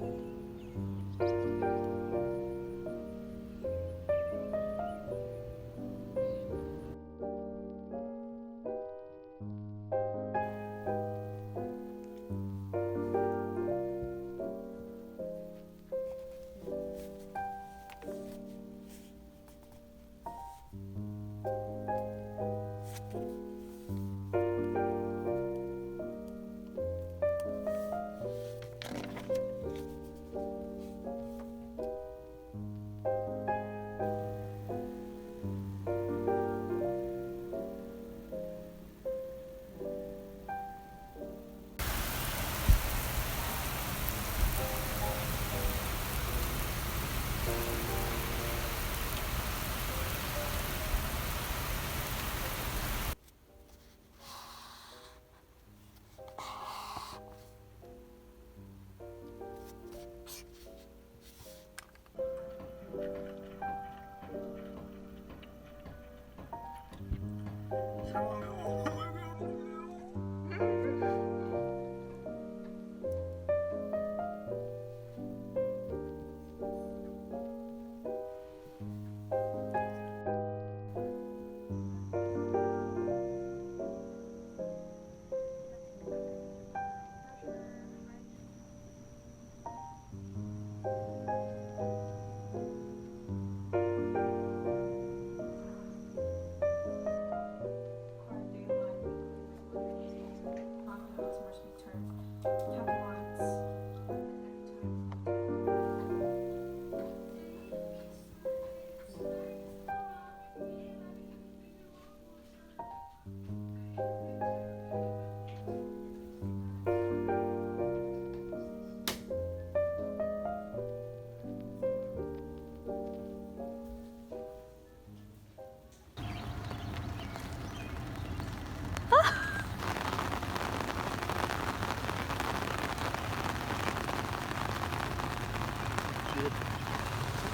うん。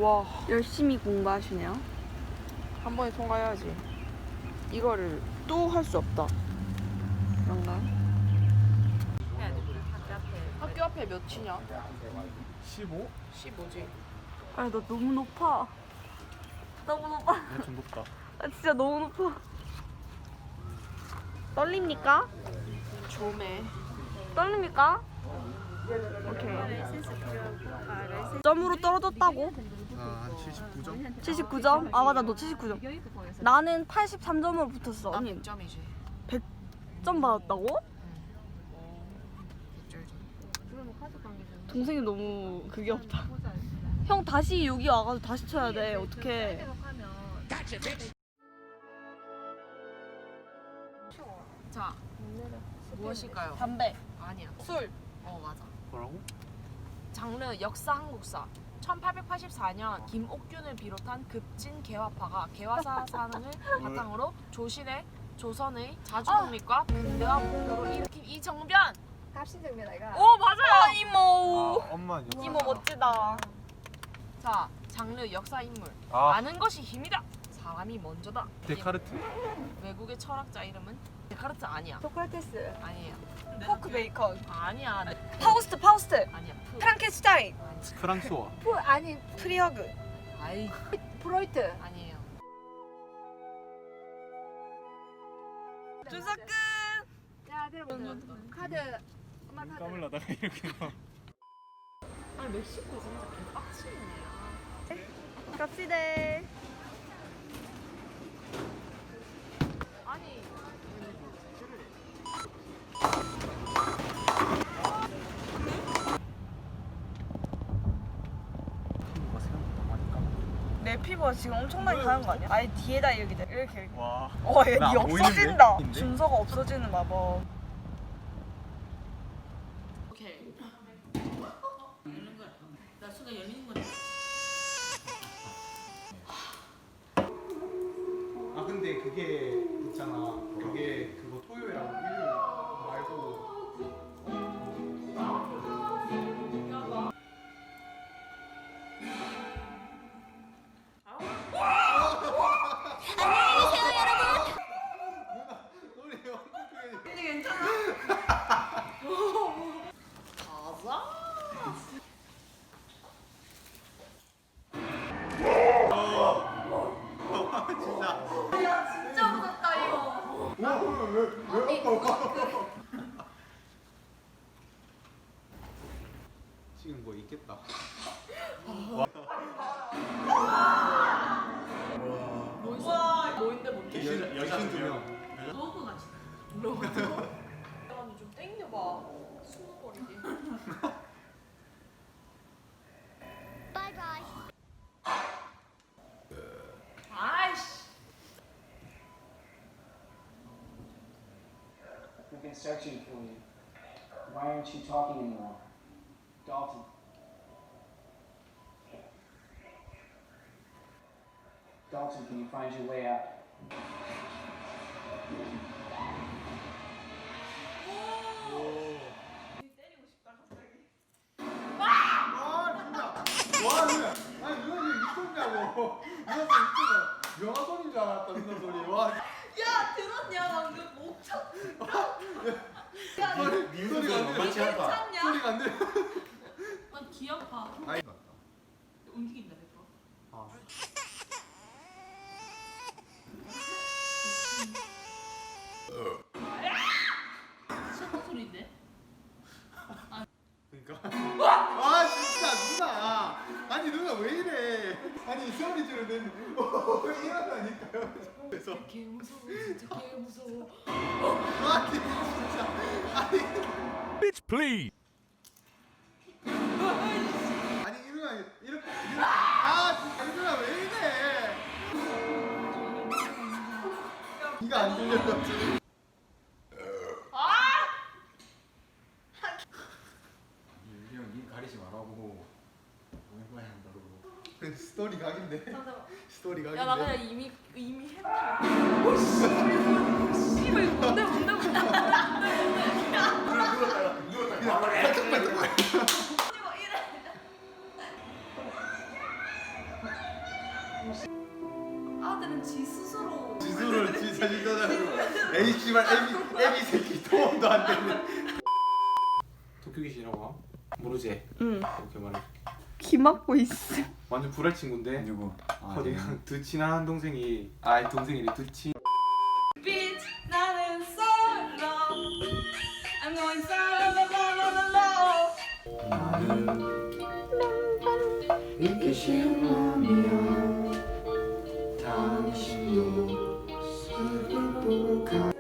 와, 열심히 공부하시네요. 한 번에 통과해야지. 이거를 또 할 수 없다. 그런가? 학교 앞에 몇이냐? 15? 15지. 아, 나 너무 높아. 너무 높아. 좀 높다. 아, 진짜 너무 높아. 떨립니까? 조매. 떨립니까? 오케이. 점으로 떨어졌다고? 아, 한 79점? 79점? 아 맞아 너 79점. 나는 83점으로 붙었어. 나 언니 100점이지. 100점 받았다고? 동생이 너무 그게 없다. 형 다시 여기 와가지고 다시 쳐야 돼. 어떡해. 자, 무엇일까요? 담배. 아니야. 술. 어, 맞아. 뭐라고? 장르 역사 한국사. 1884년 김옥균을 비롯한 급진 개화파가 개화사상을 바탕으로 조신의 조선의 자주독립과 근대화 목표로 일으킨 이 정변! 갑신정면 아이가. 오 맞아요! 이모. 아, 엄마. 이모 멋지다. 자 장르 역사 인물. 아, 아는 것이 힘이다 사람이 먼저다 데카르트. 외국의 철학자 이름은 데카르트 아니야 소크라테스 아니에요 포크 베이컨. 아니야 네. 파우스트 파우스트. 아니야 프 프랑켄슈타인. 아니, 프랑스어. 프 아니 프리허그. 아이 프로이트 아니에요 끝. 야 들어보세요 카드 엄마 카드 까물라다가 이렇게 막. 아니 멕시코 진짜 개빡치네 갑시다. 아니 피부가 생각보다 많이 까매. 내 피부가 지금 엄청나게 가는 거 아니야? 아예 뒤에다 이렇게 돼. 이렇게. 와. 어, 얘 나안 없어진다. 준서가 없어지는 마법. 오케이 아 근데 그게 있잖아. 그게 그 로그. 사람이 좀 땡겨봐. 숨어버리게. Bye bye. 아이씨. We've been searching for you. Why aren't you talking anymore? Dalton. Dalton, can you find your way out? 누나 소리 미쳤어. 영화 소리인 줄 알았다 누나 소리. 와. 야 들었냐 방금 목청 소리 소리가 안 들려. 괜찮냐? 소리가 안 들려. 아귀 아파. 아이. 움직인다 그래서 개 무서워 진짜 개 무서워. 아니 진짜 아니 Bitch, please. 아니 이 누나 이렇게 이렇게 아 진짜 이 누나 왜 이래? 이가 안 들려가지고. 유형 님 가리지 말라고 오랜만에 한다고 스토리 각인데. 스토리 각인데. 야나 그냥 이미 이미 했다. 오씨. 씨발 이거 뭔데 뭔데 뭔데. 아들은 지 스스로 지수를 지 사진 떠나고 에이 씨발 애기 애기 새끼 도움도 안 되는. 도쿄 귀신이라고 함? 모르지? 응. 이렇게 말해. 귀 막고 있어. 완전 불알 친구인데. 누구? 아, 어디 네. 두 친한 동생이 아 동생이 두 친. 이렇게 쉬운 마음이야. 당신도 슬프고 생